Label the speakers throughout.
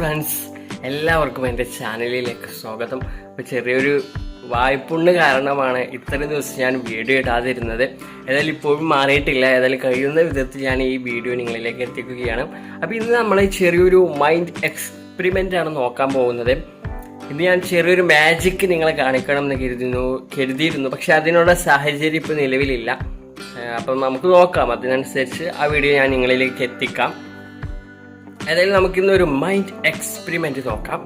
Speaker 1: Friends എല്ലാവർക്കും എന്റെ ചാനലിലേക്ക് സ്വാഗതം. അപ്പോൾ ചെറിയൊരു വായ്പുണ്ണ് കാരണമാണ് ഇത്രയും ദിവസം ഞാൻ വീഡിയോ ഇടാതിരുന്നത്. ഏതായാലും ഇപ്പോഴും മാറിയിട്ടില്ല. ഏതായാലും കഴിയുന്ന വിധത്തിൽ ഞാൻ ഈ വീഡിയോ നിങ്ങളിലേക്ക് എത്തിക്കുകയാണ്. അപ്പോൾ ഇന്ന് നമ്മൾ ചെറിയൊരു മൈൻഡ് എക്സ്പെരിമെന്റ് ആണ് നോക്കാൻ പോകുന്നത്. ഇന്ന് ഞാൻ ചെറിയൊരു മാജിക്ക് നിങ്ങളെ കാണിക്കണം എന്ന് കരുതുന്നു കരുതിയിരുന്നു. പക്ഷെ അതിനുള്ള സാഹചര്യം ഇപ്പോൾ നിലവിലില്ല. അപ്പം നമുക്ക് നോക്കാം. അതിനനുസരിച്ച് ആ വീഡിയോ ഞാൻ നിങ്ങളിലേക്ക് എത്തിക്കാം. ഏതായാലും നമുക്കിന്ന് ഒരു മൈൻഡ് എക്സ്പെരിമെന്റ് നോക്കാം.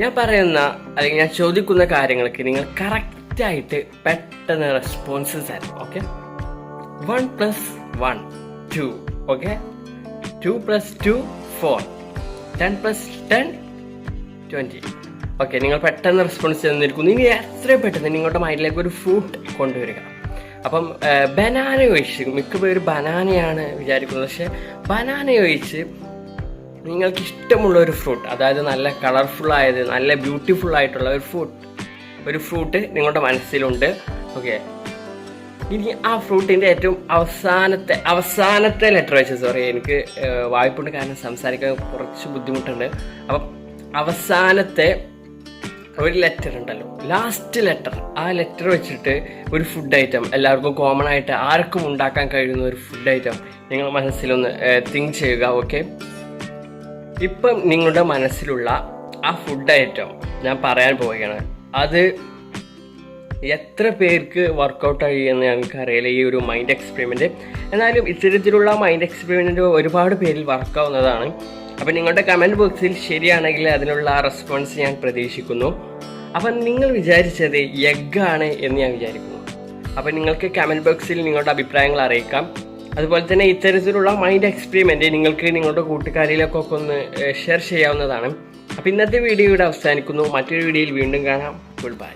Speaker 1: ഞാൻ പറയുന്ന അല്ലെങ്കിൽ ഞാൻ ചോദിക്കുന്ന കാര്യങ്ങൾക്ക് നിങ്ങൾ കറക്റ്റായിട്ട് പെട്ടെന്ന് റെസ്പോൺസ് തരും okay one plus one two okay two plus two four ten plus ten twenty okay നിങ്ങൾ പെട്ടെന്ന് റെസ്പോൺസ് തന്നിരിക്കുന്നു. ഇനി എത്രയും പെട്ടെന്ന് നിങ്ങളുടെ മൈൻഡിലേക്ക് ഒരു ഫ്രൂട്ട് കൊണ്ടുവരിക. അപ്പം ബനാന ഒഴിച്ച് മിക്ക ഒരു ബനാനയാണ് വിചാരിക്കുന്നത്. പക്ഷെ ബനാന ഒഴിച്ച് നിങ്ങൾക്ക് ഇഷ്ടമുള്ള ഒരു ഫ്രൂട്ട് അതായത് നല്ല കളർഫുൾ ആയത് നല്ല ബ്യൂട്ടിഫുൾ ആയിട്ടുള്ള ഒരു ഫ്രൂട്ട് ഒരു ഫ്രൂട്ട് നിങ്ങളുടെ മനസ്സിലുണ്ട്. ഓക്കെ ഇനി ആ ഫ്രൂട്ടിന്റെ ഏറ്റവും അവസാനത്തെ അവസാനത്തെ ലെറ്റർ വെച്ച് സോറി എനിക്ക് വായ്പുണ്ട്. കാരണം സംസാരിക്കാൻ കുറച്ച് ബുദ്ധിമുട്ടുണ്ട്. അപ്പം അവസാനത്തെ ഒരു ലെറ്റർ ഉണ്ടല്ലോ. ലാസ്റ്റ് ലെറ്റർ ആ ലെറ്റർ വെച്ചിട്ട് ഒരു ഫുഡ് ഐറ്റം എല്ലാവർക്കും കോമൺ ആയിട്ട് ആർക്കും ഉണ്ടാക്കാൻ കഴിയുന്ന ഒരു ഫുഡ് ഐറ്റം നിങ്ങൾ മനസ്സിലൊന്ന് തിങ്ക് ചെയ്യുക ഓക്കെ ഇപ്പം നിങ്ങളുടെ മനസ്സിലുള്ള ആ ഫുഡ് ഐറ്റം ഞാൻ പറയാൻ പോവുകയാണ്. അത് എത്ര പേർക്ക് വർക്കൗട്ട് കഴിയുമെന്ന് ഞങ്ങൾക്ക് അറിയില്ല ഈ ഒരു മൈൻഡ് എക്സ്പെരിമെന്റ് എന്നാലും ഇത്തരത്തിലുള്ള മൈൻഡ് എക്സ്പെരിമെന്റ് ഒരുപാട് പേരിൽ വർക്കാവുന്നതാണ് അപ്പം നിങ്ങളുടെ കമന്റ് ബോക്സിൽ ശരിയാണെങ്കിൽ അതിനുള്ള റെസ്പോൺസ് ഞാൻ പ്രതീക്ഷിക്കുന്നു. അപ്പം നിങ്ങൾ വിചാരിച്ചത് എഗ്ഗാണ് എന്ന് ഞാൻ വിചാരിക്കുന്നു. അപ്പം നിങ്ങൾക്ക് കമന്റ് ബോക്സിൽ നിങ്ങളുടെ അഭിപ്രായങ്ങൾ അറിയിക്കാം. അതുപോലെ തന്നെ ഇത്തരത്തിലുള്ള മൈൻഡ് എക്സ്പെരിമെന്റ് നിങ്ങൾക്ക് നിങ്ങളുടെ കൂട്ടുകാരിലേക്കൊക്കെ ഒന്ന് ഷെയർ ചെയ്യാവുന്നതാണ്. അപ്പോൾ ഇന്നത്തെ വീഡിയോ ഇവിടെ അവസാനിക്കുന്നു. മറ്റൊരു വീഡിയോയിൽ വീണ്ടും കാണാം. Good bye